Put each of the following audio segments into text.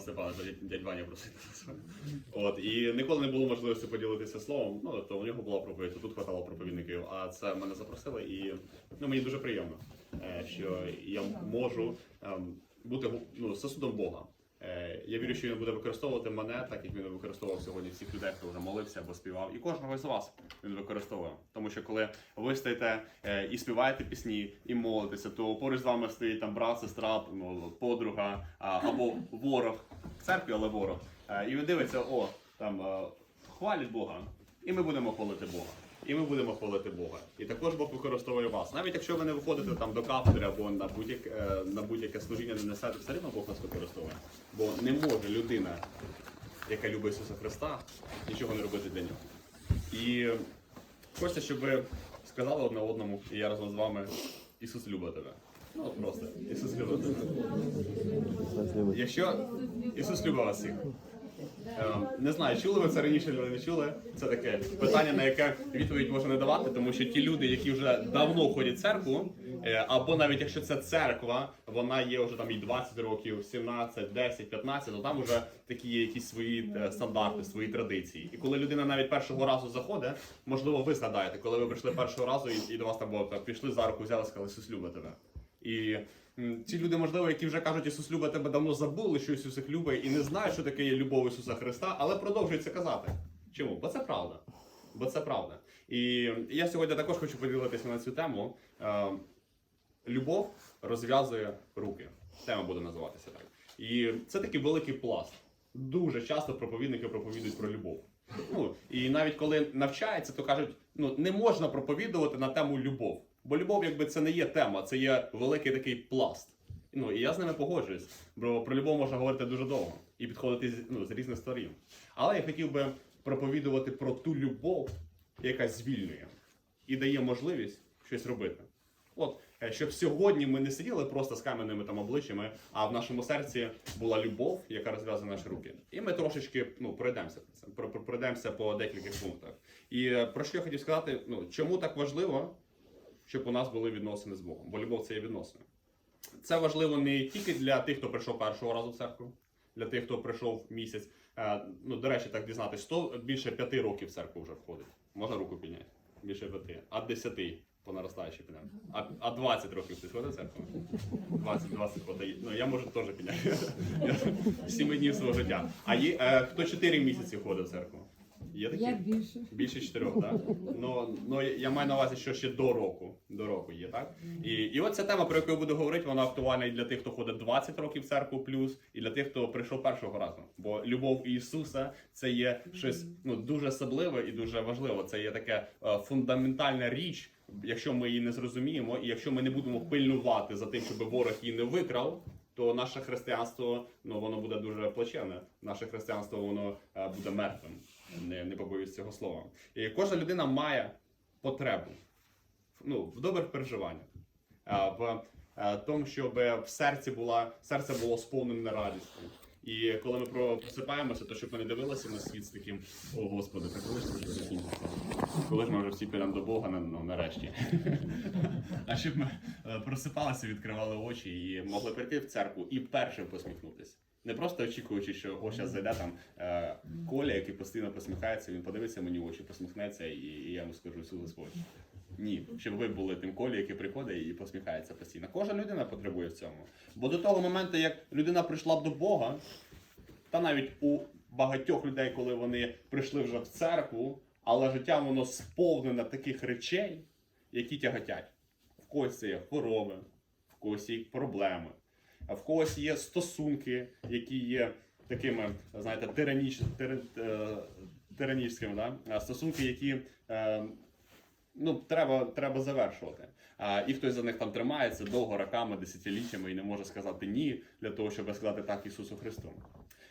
Степанович, дядь- дядь Ваня просив. От, і ніколи не було можливості поділитися словом. Ну, то у нього була проповідь, то тут хватало проповідників, а це мене запросили, і ну, мені дуже приємно, е, що я можу ем, бути ну, сосудом Бога. Е, Я вірю, що він буде використовувати мене, так як він використовував сьогодні всіх людей, хто вже молився або співав, і кожного з вас він використовує. Тому що коли ви стоїте е, і співаєте пісні, і молитеся, то поруч з вами стоїть там брат, сестра, ну, подруга або ворог в церкві, але ворог. Е, І він дивиться, о, там хвалять Бога, і ми будемо хвалити Бога. І ми будемо хвалити Бога. І також Бог використовує вас. Навіть якщо ви не виходите там до кафедри або на будь-яке е, на будь-яке служіння не несете, все одно Бог нас використовує. Бо не може людина, яка любить Ісуса Христа, нічого не робити для нього. І хочеться, щоб ви сказали одне одному, і я разом з вами Ісус любить тебе. Ну от просто Ісус любить тебе. Якщо Ісус любить вас всіх. Ем, Не знаю, чули ви це раніше чи не чули. Це таке питання, на яке відповідь можна не давати, тому що ті люди, які вже давно ходять в церкву, е, або навіть якщо це церква, вона є вже там і 20 років, 17, 10, 15, то там вже такі є якісь свої е, стандарти, свої традиції. І коли людина навіть першого разу заходить, можливо, ви згадаєте, коли ви прийшли першого разу і, до вас там було пішли за руку, взяли, сказали, Ісус любить тебе. І ці люди, можливо, які вже кажуть, Ісус любить тебе, давно забули, що Ісус їх любить, і не знають, що таке є любов Ісуса Христа, але продовжують це казати. Чому? Бо це правда. Бо це правда. І я сьогодні також хочу поділитися на цю тему. Е, Любов розв'язує руки. Тема буде називатися так. І це такий великий пласт. Дуже часто проповідники проповідують про любов. Ну, і навіть коли навчаються, то кажуть, ну не можна проповідувати на тему любов. Бо любов, якби це не є тема, це є великий такий пласт. Ну і я з ними погоджуюсь, бо про любов можна говорити дуже довго і підходити з, ну, з різних сторін. Але я хотів би проповідувати про ту любов, яка звільнює і дає можливість щось робити. От, е, щоб сьогодні ми не сиділи просто з кам'яними там обличчями, а в нашому серці була любов, яка розв'язує наші руки. І ми трошечки ну, пройдемося пройдемося по декількох пунктах. І е, про що я хотів сказати, ну чому так важливо, щоб у нас були відносини з Богом? Бо любов це є відносини. Це важливо не тільки для тих, хто прийшов першого разу в церкву, для тих, хто прийшов місяць. Е, Ну, до речі, так дізнатись, 100, більше п'яти років в церкву вже входить. Можна руку підняти? Більше п'яти. А десяти по наростаючій підняти. А, а 20 років ти ходить в церкву? 20, 20 ходить. Ну, я можу теж підняти. Я Сіми днів свого життя. А є, е, хто 4 місяці ходить в церкву? Є такі? Я більше. Більше чотирьох, так? Ну, ну я маю на увазі, що ще до року. До року є, так? І, і от ця тема, про яку я буду говорити, вона актуальна і для тих, хто ходить 20 років в церкву плюс, і для тих, хто прийшов першого разу. Бо любов Ісуса це є щось ну, дуже особливе і дуже важливе. Це є таке е, фундаментальна річ. Якщо ми її не зрозуміємо, і якщо ми не будемо пильнувати за тим, щоб ворог її не викрав, то наше християнство ну воно буде дуже плачевне. Наше християнство воно е, буде мертвим. Не, не побоюсь цього слова. І кожна людина має потребу ну, в добрих переживаннях, в тому, щоб в серці була серце було сповнене радістю. І коли ми просипаємося, то щоб ми не дивилися на світ з таким, о Господи, так коли ж це вже закінчиться? Коли ж ми вже всі підемо до Бога ну, нарешті. А щоб ми е, просипалися, відкривали очі і могли прийти в церкву і першим посміхнутися. Не просто очікуючи, що о, зараз зайде там е, Коля, який постійно посміхається, він подивиться мені в очі, посміхнеться, і, і я йому скажу Ісус Господь. Ні, щоб ви були тим Колі, який приходить і посміхається постійно. Кожна людина потребує в цьому. Бо до того моменту, як людина прийшла до Бога, та навіть у багатьох людей, коли вони прийшли вже в церкву, але життя воно сповнене таких речей, які тяготять. В когось це є хвороби, в когось є проблеми, в когось є стосунки, які є такими, знаєте, тираніч, тир, е, тиранічними, да? Стосунки, які е, ну, треба, треба завершувати. І хтось за них там тримається довго роками, десятиліттями і не може сказати ні для того, щоб сказати так Ісусу Христу.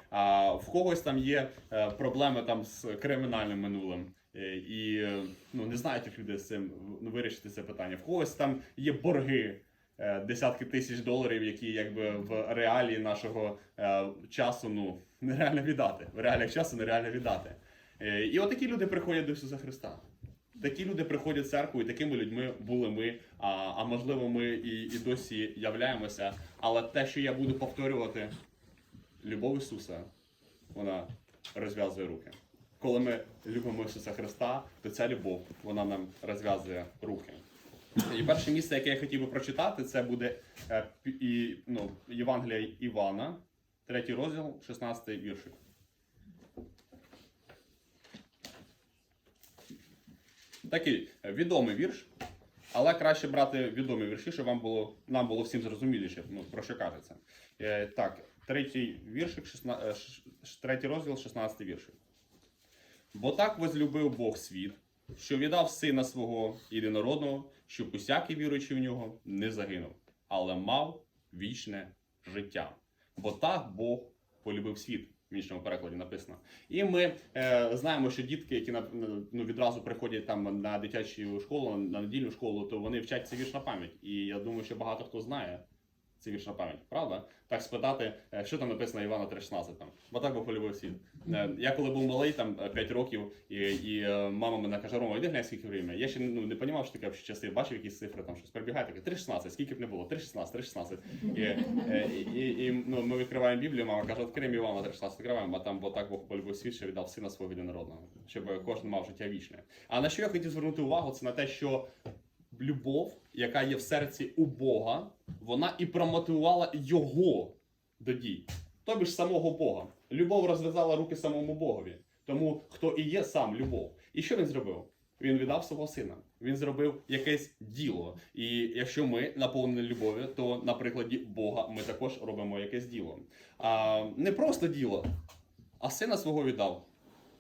А в когось там є е, проблеми там з кримінальним минулим. І ну не знають як люди з цим ну, вирішити це питання. В когось там є борги, десятки тисяч доларів, які якби в реалії нашого е, часу ну нереально віддати. В реаліях часу нереально віддати. Е, І отакі люди приходять до Ісуса Христа. Такі люди приходять в церкву, і такими людьми були ми. А, а можливо, ми і, і досі являємося. Але те, що я буду повторювати, любов Ісуса, вона розв'язує руки. Коли ми любимо Ісуса Христа, то ця любов вона нам розв'язує руки. І перше місце, яке я хотів би прочитати, це буде е, і, ну, Євангелія Івана, третій розділ, 16 віршик. Такий е, відомий вірш, але краще брати відомі вірші, щоб вам було, нам було всім зрозуміліше, ну, про що кажеться. Е, так, третій віршик, 16, е, третій розділ, 16 віршик. Бо так возлюбив Бог світ, що віддав сина свого єдинородного, щоб усякий віруючий в нього не загинув, але мав вічне життя. Бо так Бог полюбив світ. В іншому перекладі написано. І ми е, знаємо, що дітки, які ну, відразу приходять там на дитячу школу, на недільну школу, то вони вчать цей вірш на пам'ять. І я думаю, що багато хто знає цей вірш на пам'ять, правда? Так спитати, е, що там написано Івана 3,16 там. Бо так Бог полюбив світ. Е, Я коли був малий, там 5 років, і, і е, мама мене каже, Рома, йди глянь, скільки время. Я ще ну, не розумів, що таке в часи, бачив якісь цифри, там щось прибігає, таке 3,16, скільки б не було, 3,16, 3,16. І, е, і, і, і ну, ми відкриваємо Біблію, мама каже, відкриємо Івана 3,16, відкриваємо, а там, бо так Бог полюбив світ, що віддав сина свого єдинородного, щоб кожен мав життя вічне. А на що я хотів звернути увагу, це на те, що любов, яка є в серці у Бога, вона і промотивувала його до дій. Тобі ж самого Бога. Любов розв'язала руки самому Богові. Тому хто і є сам любов. І що він зробив? Він віддав свого сина. Він зробив якесь діло. І якщо ми наповнені любов'ю, то на прикладі Бога ми також робимо якесь діло. А не просто діло, а сина свого віддав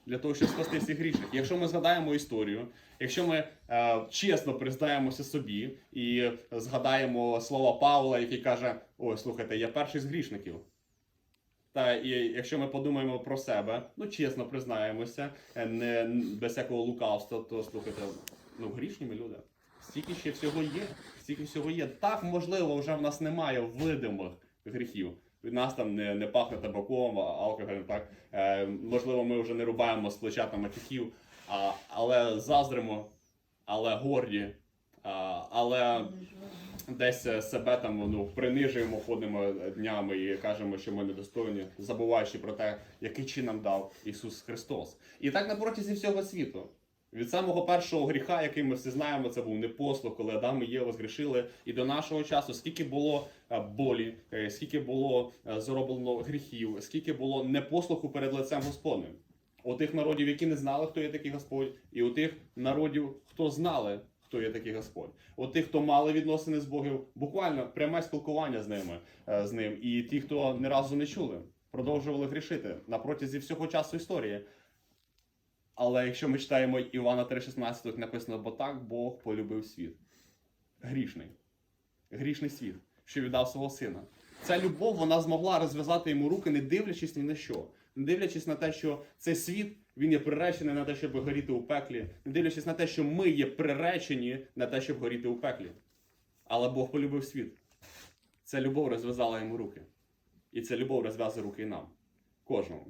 для того, щоб спасти всіх грішних. Якщо ми згадаємо історію, якщо ми е, чесно признаємося собі і згадаємо слова Павла, який каже: Ой, слухайте, я перший з грішників. Та і якщо ми подумаємо про себе, ну чесно признаємося, е, не без всякого лукавства, то слухайте, ну грішні ми люди. Стільки ще всього є, стільки всього є. Так, можливо, вже в нас немає видимих гріхів. Від нас там не, не пахне табаком, алкоголем. Так е, можливо, ми вже не рубаємо з плеча там матюхів, а, але заздримо, але горді, а, але десь е, себе там ну, принижуємо, ходимо днями і кажемо, що ми недостойні, забуваючи про те, який чин нам дав Ісус Христос. І так на протязі всього світу. Від самого першого гріха, який ми всі знаємо, це був непослух, коли Адам і Єва згрішили. І до нашого часу, скільки було е, болі, е, скільки було е, зроблено гріхів, скільки було непослуху перед лицем Господним. У тих народів, які не знали, хто є такий Господь, і у тих народів, хто знали, хто є такий Господь. У тих, хто мали відносини з Богом, буквально пряме спілкування з ними з ним. І ті, хто ні разу не чули, продовжували грішити на протязі всього часу історії. Але якщо ми читаємо Івана 3,16, тут написано, бо так Бог полюбив світ. Грішний. Грішний світ, що віддав свого сина. Ця любов вона змогла розв'язати йому руки, не дивлячись ні на що. Не дивлячись на те, що цей світ він є приречений на те, щоб горіти у пеклі, не дивлячись на те, що ми є приречені на те, щоб горіти у пеклі. Але Бог полюбив світ. Ця любов розв'язала йому руки. І ця любов розв'язує руки і нам. Кожному.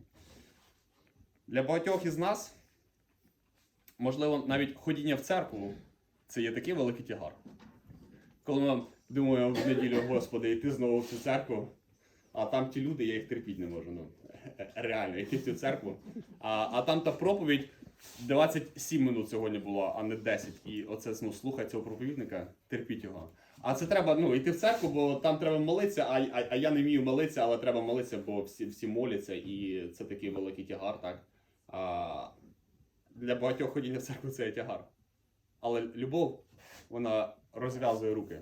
Для багатьох із нас, можливо, навіть ходіння в церкву це є такий великий тягар. Коли ми думаємо в неділю, Господи, йти знову в цю церкву, а там ті люди, я їх терпіти не можу. Ну, реально, йти в цю церкву. А, а там та проповідь 27 минут сьогодні було, а не 10. І оце ну, слухай цього проповідника, терпіть його. А це треба ну, йти в церкву, бо там треба молитися, а, а, а я не вмію молитися, але треба молитися, бо всі, всі моляться, і це такий великий тягар, так? А, для багатьох ходіння в церкву це є тягар. Але любов, вона розв'язує руки.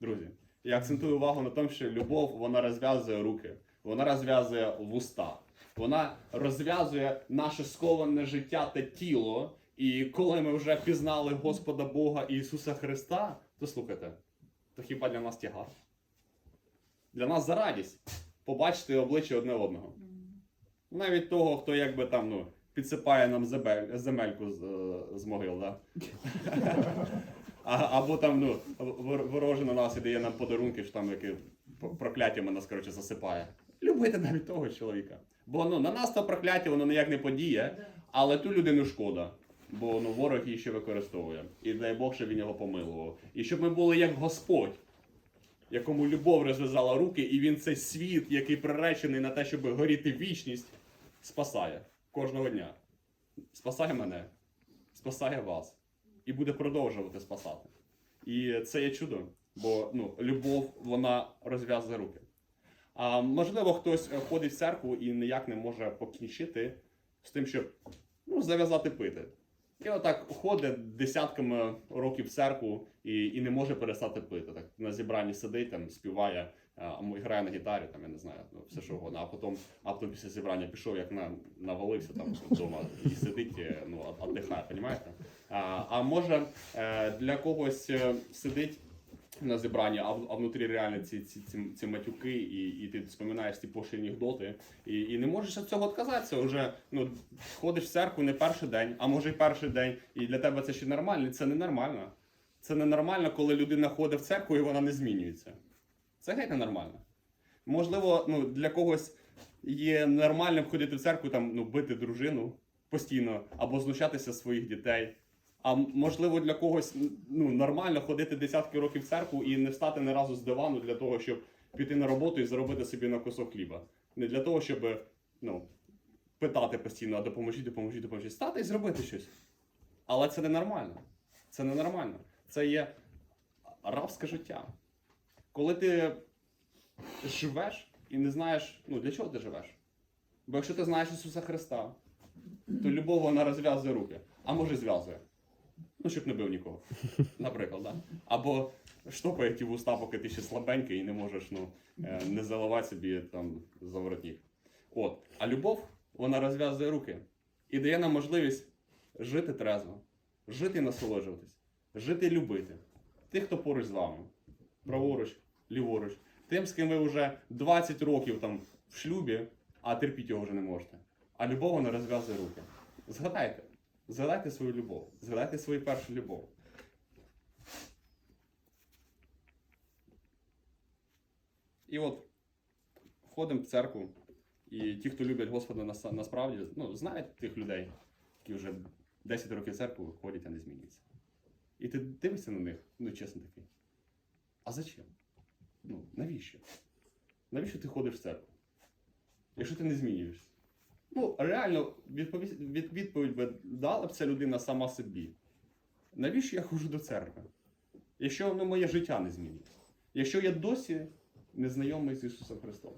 Друзі, я акцентую увагу на тому, що любов вона розв'язує руки, вона розв'язує вуста, вона розв'язує наше сковане життя та тіло. І коли ми вже пізнали Господа Бога і Ісуса Христа, то слухайте, то хіба для нас тягар? Для нас за радість побачити обличчя одне одного. Навіть того, хто якби там ну, підсипає нам земель, земельку з, е, з могил, да? А, або там ну, вор- вороже на нас і дає нам подарунки, що там яке прокляттями нас коротше, засипає. Любити навіть того чоловіка. Бо ну, на нас то прокляття воно ніяк не подіє, але ту людину шкода. Бо ну, ворог її ще використовує. І дай Бог, щоб він його помилував. І щоб ми були як Господь. якому любов розв'язала руки, і він цей світ, який приречений на те, щоб горіти вічність, спасає кожного дня. Спасає мене, спасає вас і буде продовжувати спасати. І це є чудо, бо ну, любов вона розв'язує руки. А можливо, хтось е, ходить в церкву і ніяк не може покінчити з тим, щоб ну, зав'язати пити. І отак ходить десятками років в церкву і, і не може перестати пити. Так на зібранні сидить, там співає, грає на гітарі, там я не знаю, ну все що угодно. А потім, а потім після зібрання пішов, як на, навалився там вдома і сидить, е, ну, віддихає, розумієте? А, а може е, для когось е, сидить на зібранні, а, а внутрі реально ці, ці, ці, ці матюки, і, і ти споминаєш ці пошлі анекдоти, і, і не можеш від цього відказатися. Уже ну, ходиш в церкву не перший день, а може й перший день, і для тебе це ще нормально. Це ненормально. Це ненормально, коли людина ходить в церкву і вона не змінюється. Це геть ненормально. Можливо, ну, для когось є нормальним ходити в церкву, там, ну, бити дружину постійно або знущатися своїх дітей. А можливо, для когось ну, нормально ходити десятки років в церкву і не встати не разу з дивану для того, щоб піти на роботу і заробити собі на кусок хліба. Не для того, щоб ну, питати постійно, а допоможіть, допоможіть, допоможіть. Стати і зробити щось. Але це ненормально. Це ненормально. Це є рабське життя. Коли ти живеш і не знаєш, ну для чого ти живеш? Бо якщо ти знаєш Ісуса Христа, то любов вона розв'язує руки, а може зв'язує. Ну, щоб не бив нікого. Наприклад, да? Або штопає ті вуста, поки ти ще слабенький і не можеш ну, е, не заливати собі там за воротник. От. А любов, вона розв'язує руки і дає нам можливість жити трезво, жити і насолоджуватись, жити і любити. Тих, хто поруч з вами, праворуч, ліворуч, тим, з ким ви вже 20 років там в шлюбі, а терпіти його вже не можете. А любов вона розв'язує руки. Згадайте, згадайте свою любов, згадайте свою першу любов. І от входимо в церкву, і ті, хто люблять Господа насправді, ну, знають тих людей, які вже 10 років в церкву ходять, а не змінюються. І ти дивишся на них, ну чесно такий. А зачем? Ну, навіщо? Навіщо ти ходиш в церкву? Якщо ти не змінюєшся? Ну, реально, відповідь, від, відповідь би дала б ця людина сама собі. Навіщо я ходжу до церкви? Якщо ну, моє життя не змінюється? Якщо я досі не знайомий з Ісусом Христом,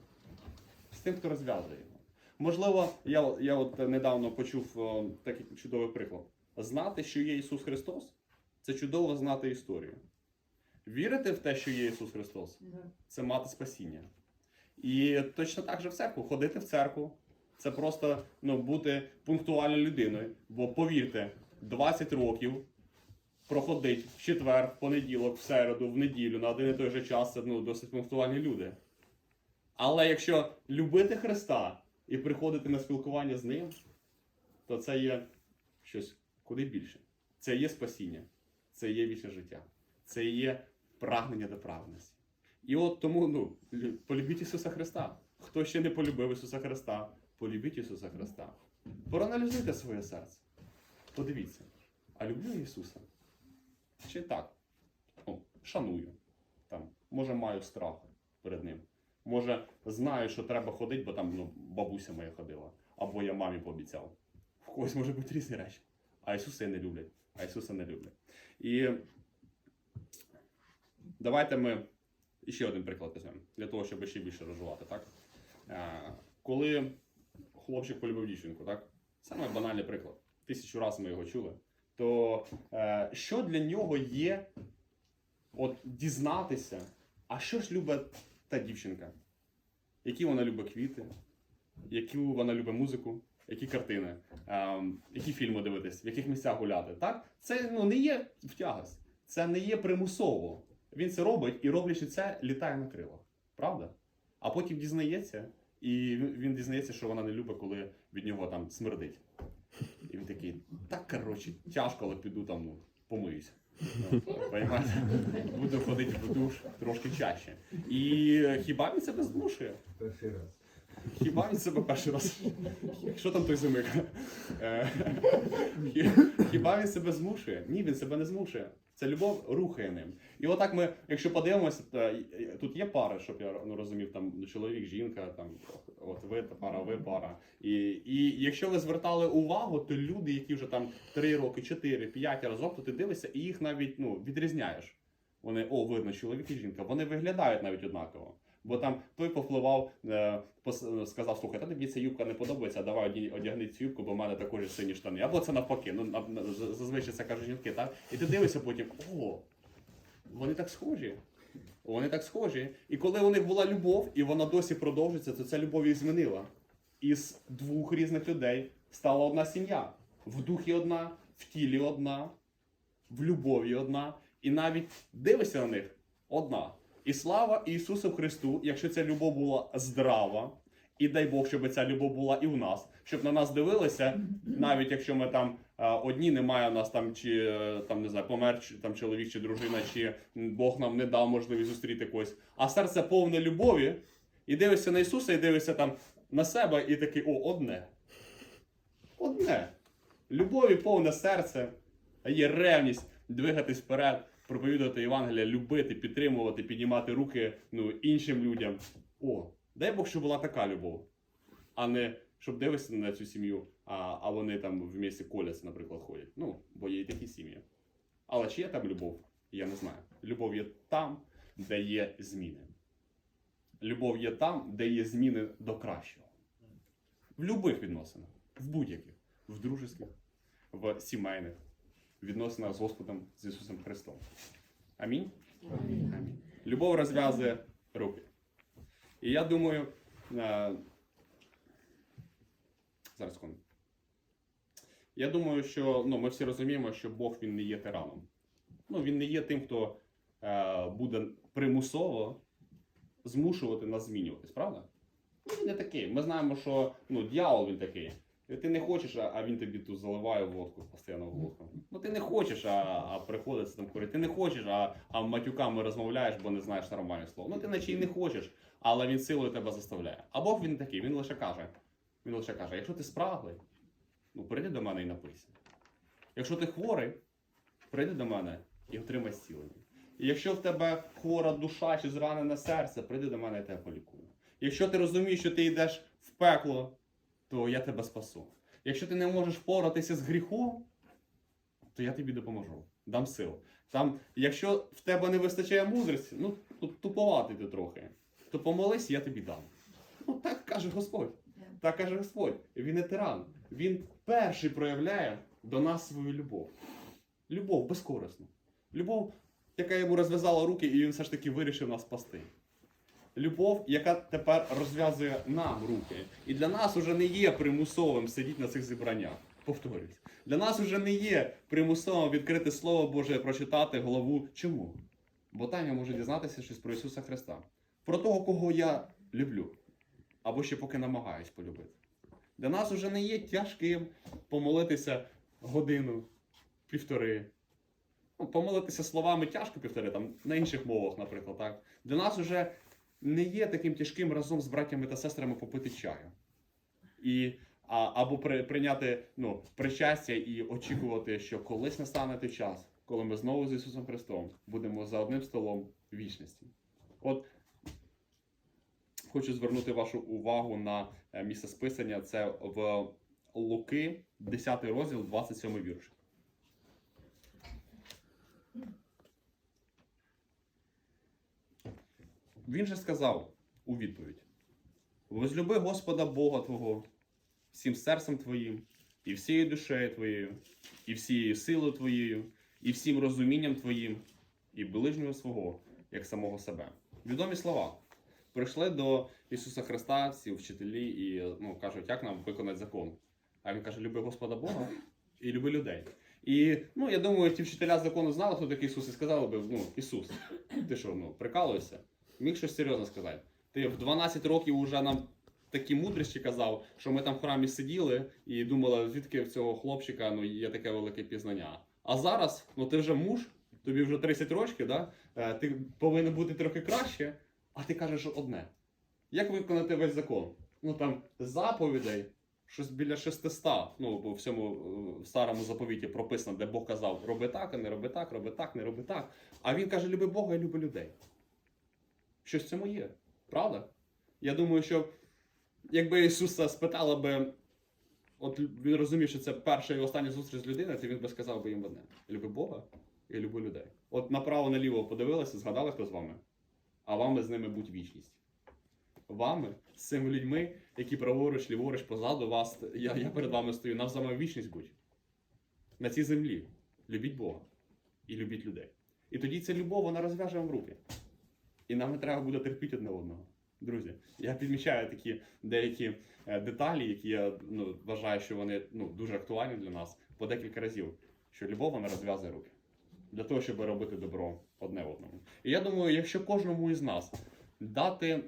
з тим, хто розв'язує його. Можливо, я, я от недавно почув о, такий чудовий приклад. Знати, що є Ісус Христос, це чудово знати історію. Вірити в те, що є Ісус Христос, це мати спасіння. І точно так же в церкву. Ходити в церкву це просто ну, бути пунктуальною людиною. Бо повірте, 20 років проходить в четвер, в понеділок, в середу, в неділю на один і той же час це ну, досить пунктуальні люди. Але якщо любити Христа і приходити на спілкування з Ним, то це є щось куди більше. Це є спасіння, це є вічне життя, це є прагнення до праведності. І от тому ну, полюбіть Ісуса Христа. Хто ще не полюбив Ісуса Христа, полюбіть Ісуса Христа. Проаналізуйте своє серце. Подивіться, а люблю Ісуса? Чи так? Ну, шаную. Там, може, маю страх перед Ним. Може, знаю, що треба ходити, бо там ну, бабуся моя ходила, або я мамі пообіцяв. В когось може бути різні речі. А Ісуса не люблять. А Ісуса не люблять. І давайте ми ще один приклад візьмемо, для того, щоб ще більше розвивати. Так? Е, коли хлопчик полюбив дівчинку, так? Саме банальний приклад. Тисячу разів ми його чули. То е, що для нього є от дізнатися, а що ж любить та дівчинка? Які вона любить квіти, яку вона любить музику, які картини, ем, які фільми дивитись, в яких місцях гуляти. Так? Це ну, не є втягас, це не є примусово. Він це робить і роблячи це, літає на крилах. Правда? А потім дізнається, і він дізнається, що вона не любить, коли від нього там смердить. І він такий, так коротше, тяжко, але піду там, ну, помиюся. Ну, Буду ходити в душ трошки чаще. І хіба він себе змушує? Перший раз. Хіба він себе перший раз? Що там той зимик? Е, Хіба він себе змушує? Ні, він себе не змушує. Ця любов рухає ним. І отак ми, якщо подивимося, то, тут є пари, щоб я ну, розумів, там чоловік, жінка, там от ви та пара, ви пара. І, і якщо ви звертали увагу, то люди, які вже там 3 роки, 4, 5 разом, то ти дивишся і їх навіть ну, відрізняєш. Вони, о, видно, чоловік і жінка. Вони виглядають навіть однаково. Бо там той повпливав, е, сказав, слухай, та тобі ця юбка не подобається, давай одягни цю юбку, бо в мене також сині штани. Або це навпаки. Ну, зазвичай це кажуть жінки, так? І ти дивишся потім, о, вони так схожі. Вони так схожі. І коли у них була любов, і вона досі продовжується, то ця любов їх змінила. Із двох різних людей стала одна сім'я. В духі одна, в тілі одна, в любові одна. І навіть дивишся на них одна. І слава Ісусу Христу, якщо ця любов була здрава, і дай Бог, щоб ця любов була і в нас, щоб на нас дивилися, навіть якщо ми там е, одні, немає у нас там чи е, там не знаю, помер чи, там чоловік чи дружина, чи Бог нам не дав можливість зустріти когось, а серце повне любові, і дивишся на Ісуса, і дивишся там на себе, і такий, о, одне. Одне. Любові повне серце, є ревність двигатись вперед, проповідувати Євангелія, любити, підтримувати, піднімати руки ну, іншим людям. О, дай Бог, щоб була така любов, а не щоб дивитися на цю сім'ю, а, а вони там в місті коляться, наприклад, ходять. Ну, бо є і такі сім'ї. Але чи є там любов? Я не знаю. Любов є там, де є зміни. Любов є там, де є зміни до кращого. В будь-яких відносинах, в будь-яких, в дружеських, в сімейних відносинах з Господом з Ісусом Христом. Амінь. Амінь. Любов розв'язує руки. І я думаю, е, зараз секунду. Я думаю, що ну, ми всі розуміємо, що Бог він не є тираном. Ну, він не є тим, хто е, буде примусово змушувати нас змінюватись, правда? Ну, він не такий. Ми знаємо, що ну, дьявол він такий. Ти не хочеш, а він тобі тут заливає водку постійно в. Ну ти не хочеш, а, а приходиться там курити. Ти не хочеш, а, а матюками розмовляєш, бо не знаєш нормальних слов. Ну ти наче й не хочеш, але він силою тебе заставляє. А Бог він такий, він лише каже. Він лише каже: якщо ти спраглий, ну прийди до мене і напийся. Якщо ти хворий, прийди до мене і отримай зцілення. І якщо в тебе хвора душа чи зранене серце, прийди до мене і тебе полікую. Якщо ти розумієш, що ти йдеш в пекло, то я тебе спасу. Якщо ти не можеш впоратися з гріхом, то я тобі допоможу. Дам сил. Там, якщо в тебе не вистачає мудрості, ну тут туповатий ти трохи, то помолись, я тобі дам. Ну так каже Господь. Так каже Господь. Він не тиран. Він перший проявляє до нас свою любов. Любов безкорисну. Любов, яка йому розв'язала руки, і він все ж таки вирішив нас спасти. Любов, яка тепер розв'язує нам руки. І для нас уже не є примусовим сидіти на цих зібраннях. Повторюсь. Для нас уже не є примусовим відкрити Слово Боже, прочитати главу. Чому? Бо там я можу дізнатися щось про Ісуса Христа. Про того, кого я люблю. Або ще поки намагаюсь полюбити. Для нас уже не є тяжким помолитися годину, півтори. Ну, помолитися словами тяжко півтори, там на інших мовах, наприклад, так. Для нас уже не є таким тяжким разом з братями та сестрами попити чаю. І, а, або при, прийняти ну, причастя і очікувати, що колись настане той час, коли ми знову з Ісусом Христом будемо за одним столом вічності. От хочу звернути вашу увагу на е, місце списання. Це в Луки, 10 розділ, 27 вірш. Він же сказав у відповідь: Возлюби Господа Бога Твого всім серцем твоїм, і всією душею твоєю, і всією силою твоєю, і всім розумінням твоїм, і ближнього свого, як самого себе. Відомі слова. Прийшли до Ісуса Христа, всі вчителі, і ну, кажуть, як нам виконати закон. А він каже: люби Господа Бога і люби людей. І ну, я думаю, ті вчителя закону знали, хто такий Ісус, і сказали би, ну, Ісус, ти що, ну, прикалуєшся? Міг щось серйозно сказати. Ти в 12 років вже нам такі мудрості казав, що ми там в храмі сиділи і думали, звідки в цього хлопчика ну, є таке велике пізнання. А зараз, ну ти вже муж, тобі вже 30 років, да? Е, ти повинен бути трохи краще, а ти кажеш одне. Як виконати весь закон? Ну там заповідей щось біля 600, ну, по всьому е, в старому заповіті прописано, де Бог казав, роби так, а не роби так, роби так, не роби так. А він каже, люби Бога і люби людей. Щось в цьому є, правда? Я думаю, що якби Ісуса спитала би, от він розумів, що це перша і остання зустріч з людиною, то він би сказав би їм одне: люби Бога і люби людей. От направо-наліво подивилися, згадали, хто з вами, а вами з ними будь вічність. Вами, з цими людьми, які праворуч, ліворуч, позаду вас, я, я перед вами стою, нам з вічність будь. На цій землі. Любіть Бога і любіть людей. І тоді ця любов, вона розв'яже вам руки. І нам не треба буде терпіти одне одного. Друзі, я підмічаю такі деякі е, деталі, які я ну, вважаю, що вони ну, дуже актуальні для нас по декілька разів. Що любов вона розв'язує руки для того, щоб робити добро одне одному. І я думаю, якщо кожному із нас дати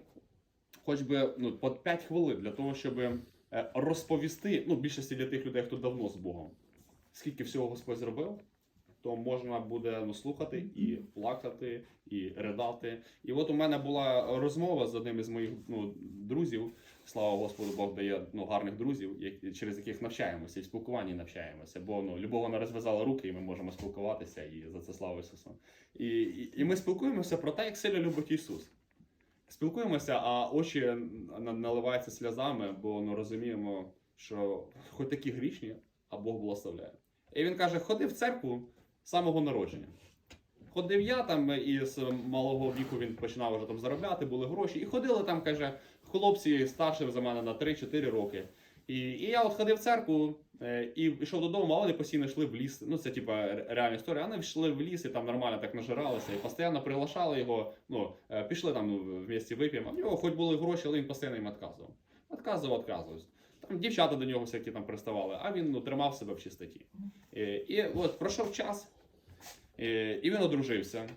хоч би ну, по 5 хвилин для того, щоб е, розповісти, ну, більшості для тих людей, хто давно з Богом, скільки всього Господь зробив, то можна буде ну, слухати і плакати, і ридати. І от у мене була розмова з одним із моїх ну, друзів. Слава Господу, Бог дає ну, гарних друзів, через яких навчаємося, і в спілкуванні навчаємося. Бо ну, любов вона розв'язала руки, і ми можемо спілкуватися, і за це слава Ісусу. І, і, і ми спілкуємося про те, як сильно любить Ісус. Спілкуємося, а очі наливаються сльозами, бо ну, розуміємо, що хоч такі грішні, а Бог благословляє. І він каже: ходи в церкву самого народження. Ходив я там і з малого віку він починав вже там заробляти, були гроші. І ходили там, каже, хлопці старші за мене на 3-4 роки. І, і я от ходив в церкву е, і йшов додому, а вони постійно йшли в ліс. Ну, це типа реальна історія. Вони йшли в ліс і там нормально так нажиралися, і постійно приглашали його. Ну, е, пішли там ну, в місті вип'ємо. В нього хоч були гроші, але він постійно їм відказував. Відказував, відказував. Там дівчата до нього всякі там приставали, а він ну, тримав себе в чистоті. І, і от пройшов час, і, він одружився.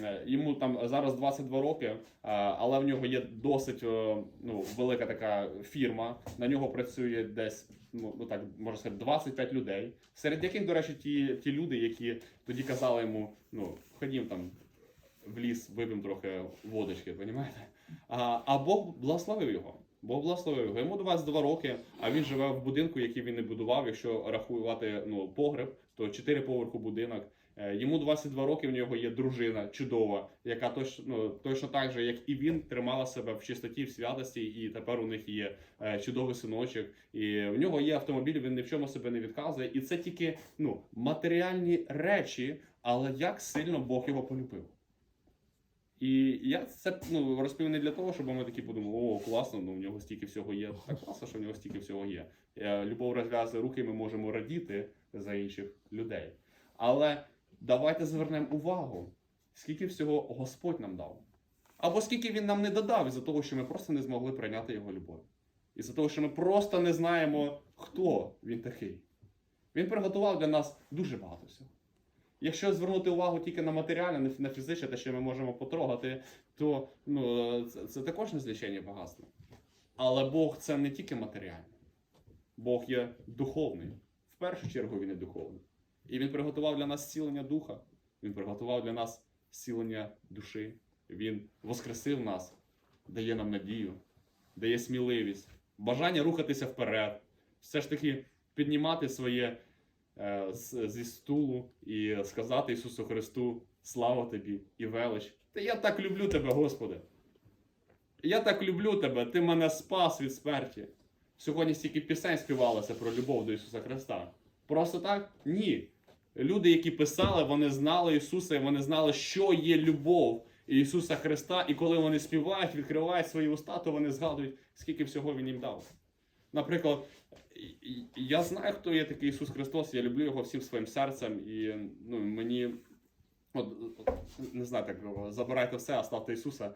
Е, Йому там зараз 22 роки, е, але в нього є досить е, ну, велика така фірма. На нього працює десь ну, ну так можна сказати, 25 людей, серед яких, до речі, ті, ті люди, які тоді казали йому: ну, ходім там в ліс, вип'ємо трохи водочки, розумієте? А, а Бог благословив його. Бог благословив його. Йому 22 роки, а він живе в будинку, який він не будував. Якщо рахувати ну, погреб, то 4 поверху будинок. Е, Йому 22 роки, в нього є дружина чудова, яка точно, ну, точно так же, як і він, тримала себе в чистоті, в святості, і тепер у них є е, чудовий синочок. І в нього є автомобіль, він ні в чому себе не відказує. І це тільки ну, матеріальні речі, але як сильно Бог його полюбив. І я це ну, розповів не для того, щоб ми такі подумали, о, класно, ну в нього стільки всього є. Так класно, що в нього стільки всього є. Е, Любов розв'язує руки, ми можемо радіти за інших людей. Але давайте звернемо увагу, скільки всього Господь нам дав. Або скільки він нам не додав, із-за того, що ми просто не змогли прийняти його любов. Із-за того, що ми просто не знаємо, хто він такий. Він приготував для нас дуже багато всього. Якщо звернути увагу тільки на матеріальне, не на фізичне, те, що ми можемо потрогати, то ну, це, це також незлічення багатство. Але Бог це не тільки матеріальне. Бог є духовний. В першу чергу він є духовний. І він приготував для нас зцілення духа, він приготував для нас зцілення душі. Він воскресив нас, дає нам надію, дає сміливість, бажання рухатися вперед, все ж таки піднімати своє е, з- зі стулу і сказати Ісусу Христу: слава тобі і велич. Та я так люблю тебе, Господи. Я так люблю тебе, ти мене спас від смерті. Сьогодні стільки пісень співалося про любов до Ісуса Христа. Просто так? Ні. Люди, які писали, вони знали Ісуса, і вони знали, що є любов Ісуса Христа. І коли вони співають, відкривають свої уста, то вони згадують, скільки всього Він їм дав. Наприклад, я знаю, хто є такий Ісус Христос, я люблю його всім своїм серцем, і ну, мені от, не знаю, так забирайте все, а ставте Ісуса.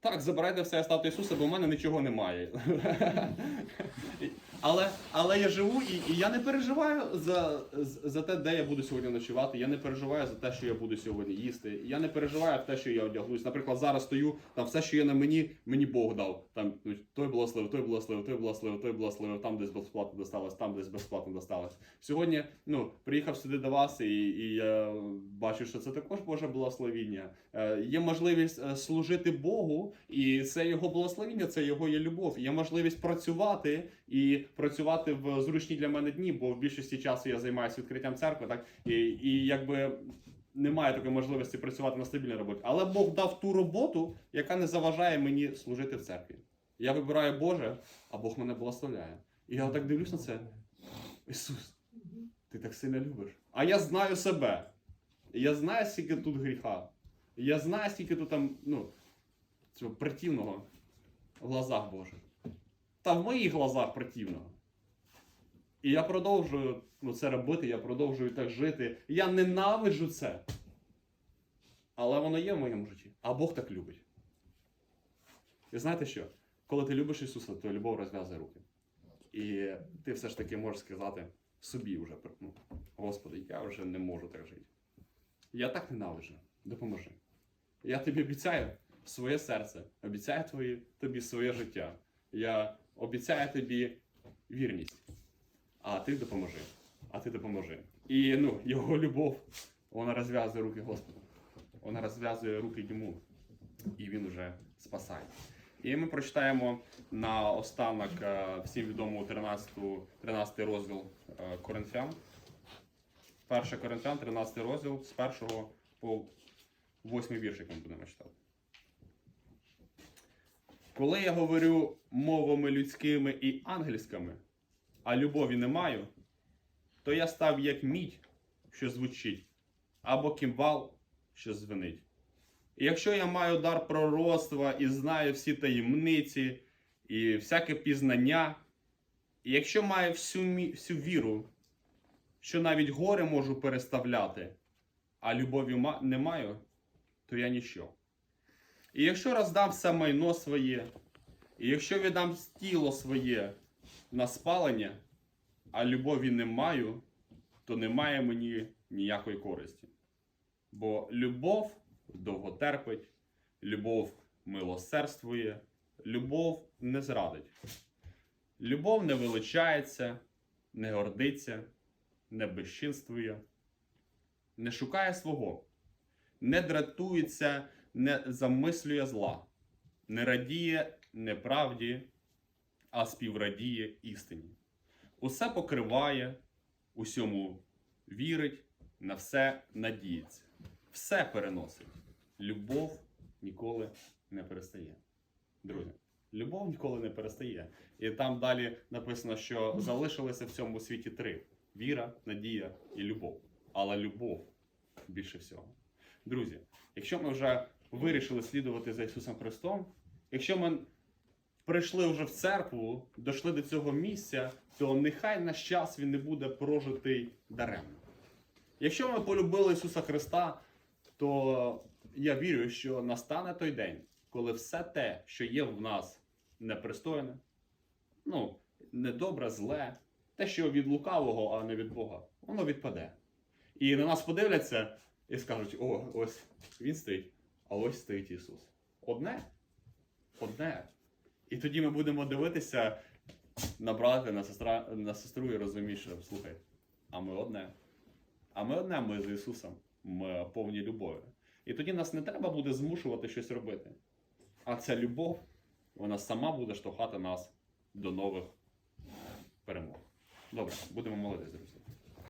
Так, забирайте все, а ставте Ісуса, бо в мене нічого немає. Але, але я живу і, і я не переживаю за, за те, де я буду сьогодні ночувати. Я не переживаю за те, що я буду сьогодні їсти. Я не переживаю те, що я одягнусь. Наприклад, зараз стою, там все, що є на мені, мені Бог дав. Там ну, той благословив, той благословив, той благословив, той благословив, там десь безплатно досталось, там десь безплатно досталось. Сьогодні ну, приїхав сюди до вас, і, і я бачу, що це також Боже благословіння. Е, є можливість е, служити Богу, і це його благословіння, це його є любов. Є можливість працювати і працювати в зручні для мене дні, бо в більшості часу я займаюся відкриттям церкви, так і, і якби немає такої можливості працювати на стабільній роботі. Але Бог дав ту роботу, яка не заважає мені служити в церкві. Я вибираю Боже, а Бог мене благословляє. І я отак дивлюсь на це. Ісус, ти так сильно любиш. А я знаю себе. Я знаю, скільки тут гріха. Я знаю, скільки тут там, ну, цього противного в глазах Божих. Та в моїх глазах противного. І я продовжую ну, це робити, я продовжую так жити. Я ненавиджу це. Але воно є в моєму житті. А Бог так любить. І знаєте що? Коли ти любиш Ісуса, то любов розв'язує руки. І ти все ж таки можеш сказати собі вже, ну, Господи, я вже не можу так жити. Я так ненавиджу. Допоможи. Я тобі обіцяю своє серце, обіцяю твої, тобі своє життя. Я обіцяю тобі вірність. А ти допоможи. А ти допоможи. І ну, його любов, вона розв'язує руки Господу. Вона розв'язує руки йому. І він вже спасає. І ми прочитаємо на останок е, всім відому 13, 13 розділ е, Коринфян. 1 Коринфян, 13 розділ з 1 по 8 віршик ми будемо читати. Коли я говорю мовами людськими і ангельськими, а любові не маю, то я став як мідь, що звучить, або кімвал, що звенить. І якщо я маю дар пророцтва і знаю всі таємниці і всяке пізнання, і якщо маю всю, всю віру, що навіть гори можу переставляти, а любові не маю, то я ніщо. І якщо роздам все майно своє, і якщо віддам тіло своє на спалення, а любові не маю, то немає мені ніякої користі. Бо любов довго терпить, любов милосердствує, любов не зрадить. Любов не величається, не гордиться, не безчинствує, не шукає свого, не дратується, не замислює зла, не радіє неправді, а співрадіє істині. Усе покриває, усьому вірить, на все надіється, все переносить. Любов ніколи не перестає. Друзі, любов ніколи не перестає. І там далі написано, що залишилося в цьому світі три: віра, надія і любов. Але любов більше всього. Друзі, якщо ми вже вирішили слідувати за Ісусом Христом, якщо ми прийшли вже в церкву, дійшли до цього місця, то нехай наш час він не буде прожитий даремно. Якщо ми полюбили Ісуса Христа, то я вірю, що настане той день, коли все те, що є в нас непристойне, ну, недобре, зле, те, що від лукавого, а не від Бога, воно відпаде. І на нас подивляться і скажуть: о, ось він стоїть, а ось стоїть Ісус. Одне? Одне. І тоді ми будемо дивитися на брата, на, сестра, на сестру і розуміти, що слухай, а ми одне. А ми одне, ми з Ісусом, ми повні любові. І тоді нас не треба буде змушувати щось робити. А ця любов, вона сама буде штовхати нас до нових перемог. Добре, будемо молитись, друзі.